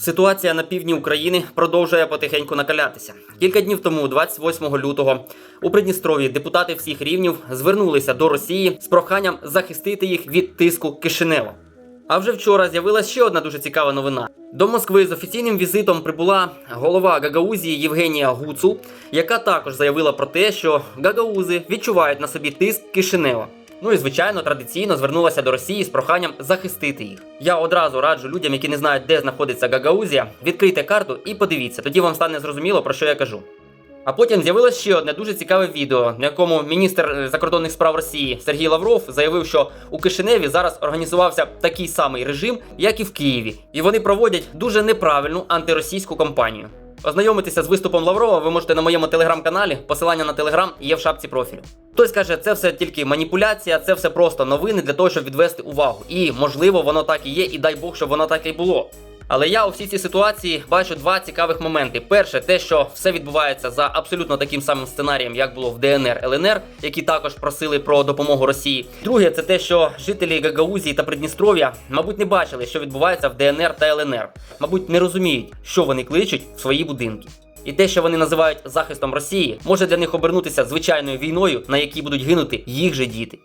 Ситуація на півдні України продовжує потихеньку накалятися. Кілька днів тому, 28 лютого, у Придністров'ї депутати всіх рівнів звернулися до Росії з проханням захистити їх від тиску Кишинева. А вже вчора з'явилася ще одна дуже цікава новина. До Москви з офіційним візитом прибула голова Гагаузії Євгенія Гуцул, яка також заявила про те, що гагаузи відчувають на собі тиск Кишинева. Ну і звичайно, традиційно звернулася до Росії з проханням захистити їх. Я одразу раджу людям, які не знають, де знаходиться Гагаузія, відкрийте карту і подивіться, тоді вам стане зрозуміло, про що я кажу. А потім з'явилось ще одне дуже цікаве відео, на якому міністр е, закордонних справ Росії Сергій Лавров заявив, що у Кишиневі зараз організувався такий самий режим, як і в Києві, і вони проводять дуже неправильну антиросійську кампанію. Ознайомитися з виступом Лаврова ви можете на моєму телеграм-каналі. Посилання на телеграм є в шапці профілю. Хтось каже, це все тільки маніпуляція, це все просто новини для того, щоб відвести увагу. І можливо, воно так і є, і дай Бог, щоб воно так і було. Але я у всій цій ситуації бачу два цікавих моменти. Перше, те, що все відбувається за абсолютно таким самим сценарієм, як було в ДНР ЛНР, які також просили про допомогу Росії. Друге, це те, що жителі Гагаузії та Придністров'я, мабуть, не бачили, що відбувається в ДНР та ЛНР. Мабуть, не розуміють, що вони кличуть в свої будинки. І те, що вони називають захистом Росії, може для них обернутися звичайною війною, на якій будуть гинути їх же діти.